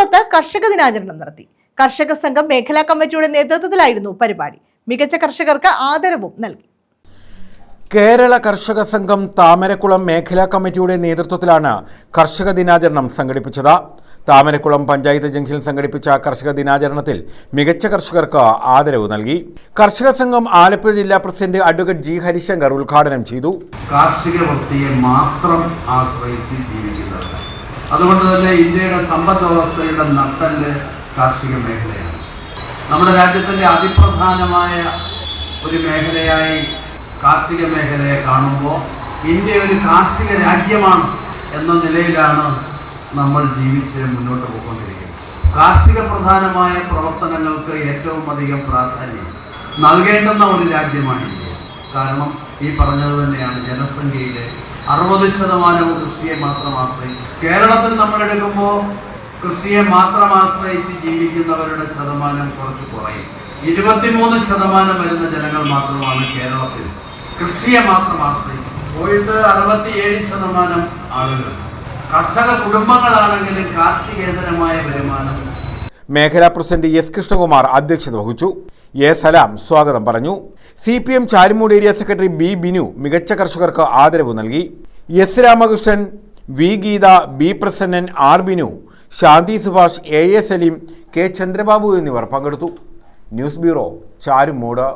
ചാരുംകുളത്ത് കർഷക ദിനാചരണം നടത്തി. കർഷക സംഘം മേഖലാ കമ്മിറ്റിയുടെ നേതൃത്വത്തിലായിരുന്നു പരിപാടി. മികച്ച കർഷകർക്ക് ആദരവും നൽകി. കേരള കർഷക സംഘം താമരക്കുളം മേഖലാ കമ്മിറ്റിയുടെ നേതൃത്വത്തിലാണ് കർഷക ദിനാചരണം സംഘടിപ്പിച്ചത്. താമരക്കുളം പഞ്ചായത്ത് ജംഗ്ഷനിൽ സംഘടിപ്പിച്ച കർഷക ദിനാചരണത്തിൽ മികച്ച കർഷകർക്ക് ആദരവ് നൽകി. കർഷക സംഘം ആലപ്പുഴ ജില്ലാ പ്രസിഡന്റ് അഡ്വക്കേറ്റ് ജി ഹരിശങ്കർ ഉദ്ഘാടനം ചെയ്തു. കാർഷിക വൃത്തിയെ മാത്രം ആശ്രയിച്ച് ജീവിക്കുന്നവരാണ്. അതുകൊണ്ട് തന്നെ ഇന്ത്യയുടെ സമ്പദ് വ്യവസ്ഥയുടെ നട്ടൽ കാർഷിക മേഖലയാണ്. നമ്മുടെ രാജ്യത്തിന്റെ അതിപ്രധാനമായ ഒരു മേഖലയായി കാർഷിക മേഖലയെ കാണുമ്പോൾ ഇന്ത്യ ഒരു കാർഷിക രാജ്യമാണ് എന്ന നിലയിലാണ് നമ്മൾ ജീവിച്ച് മുന്നോട്ട് പോയിക്കൊണ്ടിരിക്കുന്നത്. കാർഷിക പ്രധാനമായ പ്രവർത്തനങ്ങൾക്ക് ഏറ്റവും അധികം പ്രാധാന്യം നൽകേണ്ടുന്ന ഒരു രാജ്യമാണ് ഇന്ത്യ. കാരണം ഈ പറഞ്ഞത് തന്നെയാണ് ജനസംഖ്യയിലെ അറുപത് ശതമാനവും കൃഷിയെ മാത്രം ആശ്രയിച്ച് കേരളത്തിൽ നമ്മൾ എടുക്കുമ്പോൾ കൃഷിയെ മാത്രം ആശ്രയിച്ച് ജീവിക്കുന്നവരുടെ ശതമാനം കുറച്ച് കുറയും. ഇരുപത്തിമൂന്ന് ശതമാനം വരുന്ന ജനങ്ങൾ മാത്രമാണ് കേരളത്തിൽ കൃഷിയെ മാത്രം ആശ്രയിച്ച്. പോയിട്ട് അറുപത്തിയേഴ് ശതമാനം ആളുകൾ. കർഷക കുടുംബങ്ങളാണെങ്കിലും കാർഷികേതരമായ വരുമാനം മേഖലാ പ്രസിഡന്റ് എസ് കൃഷ്ണകുമാർ അധ്യക്ഷത വഹിച്ചു. എ സലാം സ്വാഗതം പറഞ്ഞു. C P M Charummood area secretary B Binu മികച്ച കർഷകർക്ക് ആദരവ് നൽകി. S Ramakrishnan V Geetha B Prasannan R Binu Shanthi Subhash A A Saleem K Chandrababu എന്നിവർ പങ്കെടുത്തു. News bureau Charummood.